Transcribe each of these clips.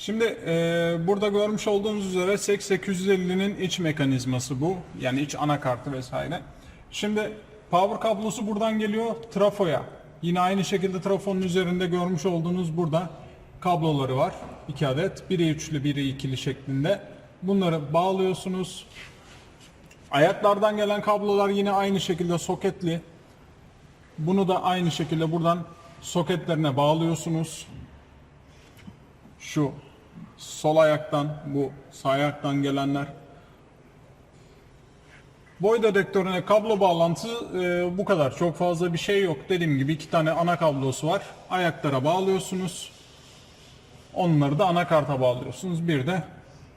Şimdi e, burada görmüş olduğunuz üzere SEC 850'nin iç mekanizması bu. Yani iç anakartı vesaire. Şimdi power kablosu buradan geliyor trafoya. Yine aynı şekilde trafonun üzerinde görmüş olduğunuz burada kabloları var. 2 adet. Biri üçlü, biri ikili şeklinde. Bunları bağlıyorsunuz. Ayaklardan gelen kablolar yine aynı şekilde soketli. Bunu da aynı şekilde buradan soketlerine bağlıyorsunuz. Şu sol ayaktan, bu sağ ayaktan gelenler. Boy dedektörüne kablo bağlantısı e, bu kadar. Çok fazla bir şey yok. Dediğim gibi iki tane ana kablosu var. Ayaklara bağlıyorsunuz. Onları da anakarta bağlıyorsunuz. Bir de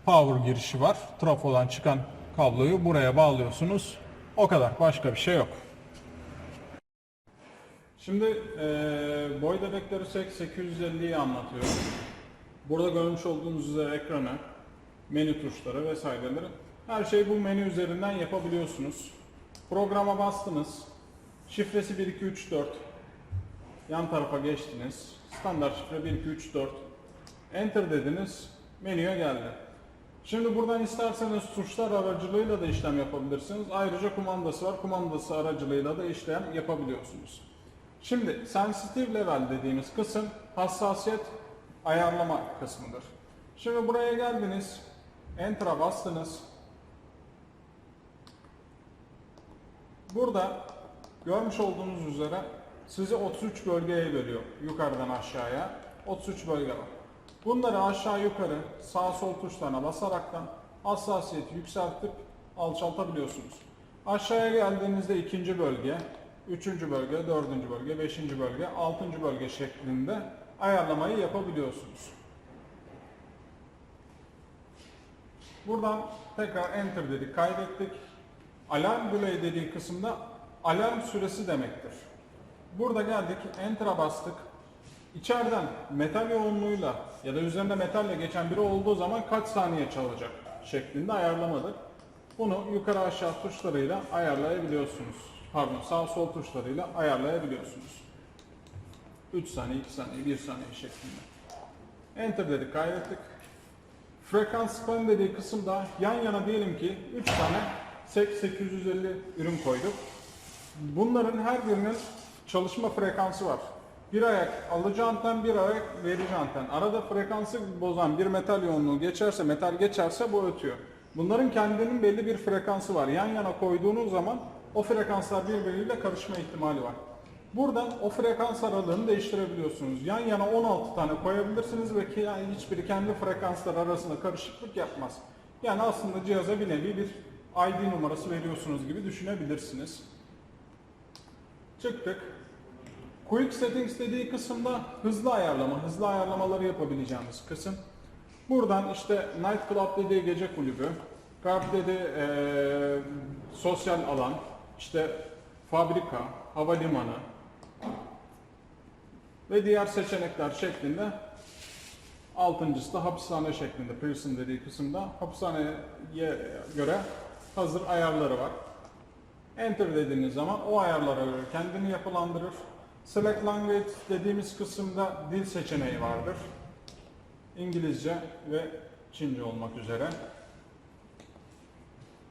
power girişi var. Trafodan çıkan kabloyu buraya bağlıyorsunuz. O kadar. Başka bir şey yok. Şimdi eee boy dedektörü SEC 850'yi anlatıyorum. Burada görmüş olduğunuz üzere ekranı, menü tuşları vesaireleri her şeyi bu menü üzerinden yapabiliyorsunuz. Programa bastınız. Şifresi 1234. Yan tarafa geçtiniz. Standart şifre 1234. Enter dediniz. Menüye geldi. Şimdi buradan isterseniz tuşlar aracılığıyla da işlem yapabilirsiniz. Ayrıca kumandası var. Kumandası aracılığıyla da işlem yapabiliyorsunuz. Şimdi sensitive level dediğimiz kısım hassasiyet ayarlama kısmıdır. Şimdi buraya geldiniz. Enter'a bastınız. Burada görmüş olduğunuz üzere sizi 33 bölgeye bölüyor. Yukarıdan aşağıya. 33 bölge var. Bunları aşağı yukarı sağ sol tuşlarına basaraktan hassasiyeti yükseltip alçaltabiliyorsunuz. Aşağıya geldiğinizde ikinci bölge, üçüncü bölge, dördüncü bölge, beşinci bölge, altıncı bölge şeklinde ayarlamayı yapabiliyorsunuz. Buradan tekrar enter dedik, kaydettik. Alarm delay dediği kısımda alarm süresi demektir. Burada geldik, enter'a bastık. İçeriden metal yoğunluğuyla ya da üzerinde metalle geçen biri olduğu zaman kaç saniye çalacak şeklinde ayarlamadık. Bunu yukarı aşağı tuşlarıyla ayarlayabiliyorsunuz. Pardon sağ sol tuşlarıyla ayarlayabiliyorsunuz. 3 saniye, 2 saniye, 1 saniye şeklinde. Enter dedik, kaydettik. Frekans span dediği kısımda yan yana diyelim ki 3 tane SEC 850 ürün koyduk. Bunların her birinin çalışma frekansı var. Bir ayak alıcı anten, bir ayak verici anten. Arada frekansı bozan bir metal yoğunluğu geçerse, metal geçerse bu ötüyor. Bunların kendinin belli bir frekansı var. Yan yana koyduğunuz zaman o frekanslar birbiriyle karışma ihtimali var. Buradan o frekans aralığını değiştirebiliyorsunuz. Yan yana 16 tane koyabilirsiniz ve ki yani hiçbiri kendi frekanslar arasında karışıklık yapmaz. Yani aslında cihaza bir nevi bir ID numarası veriyorsunuz gibi düşünebilirsiniz. Çıktık. Quick Settings dediği kısımda hızlı ayarlama, hızlı ayarlamaları yapabileceğimiz kısım. Buradan işte Night Club dediği gece kulübü, Carp dediği eee, sosyal alan, işte fabrika, havalimanı ve diğer seçenekler şeklinde altıncısı da hapishane şeklinde prison dediği kısımda hapishaneye göre hazır ayarları var. Enter dediğiniz zaman o ayarlara göre kendini yapılandırır. Select Language dediğimiz kısımda dil seçeneği vardır. İngilizce ve Çince olmak üzere.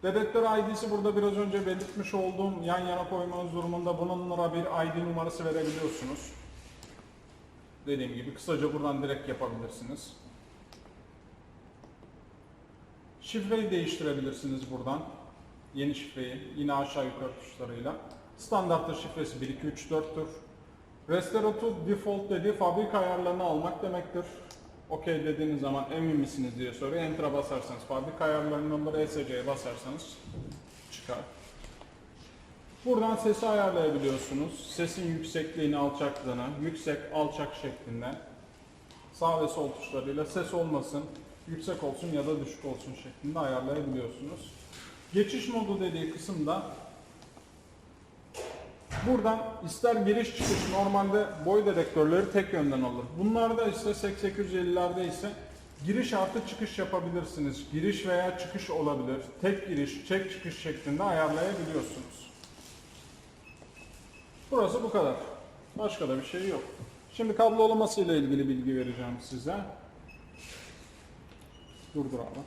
Dedektör ID'si burada biraz önce belirtmiş olduğum yan yana koymanız durumunda bununla bir ID numarası verebiliyorsunuz. Dediğim gibi kısaca buradan direkt yapabilirsiniz. Şifreyi değiştirebilirsiniz buradan. Yeni şifreyi yine aşağı yukarı tuşlarıyla. Standartta şifresi 1, 2, 3, 4'tür. Restore to default dediği fabrika ayarlarını almak demektir. OK dediğiniz zaman emin misiniz diye soruyor. Enter'a basarsanız fabrika ayarlarından da ESC'ye basarsanız çıkar. Buradan sesi ayarlayabiliyorsunuz. Sesin yüksekliğini, alçaklığını, yüksek, alçak şeklinde sağ ve sol tuşlarıyla ses olmasın, yüksek olsun ya da düşük olsun şeklinde ayarlayabiliyorsunuz. Geçiş modu dediği kısımda buradan ister giriş çıkış normalde boy dedektörleri tek yönden olur. Bunlarda ise 8850'lerde ise giriş artı çıkış yapabilirsiniz. Giriş veya çıkış olabilir. Tek giriş, tek çıkış şeklinde ayarlayabiliyorsunuz. Burası bu kadar. Başka da bir şey yok. Şimdi kablolaması ile ilgili bilgi vereceğim size. Durdur abi.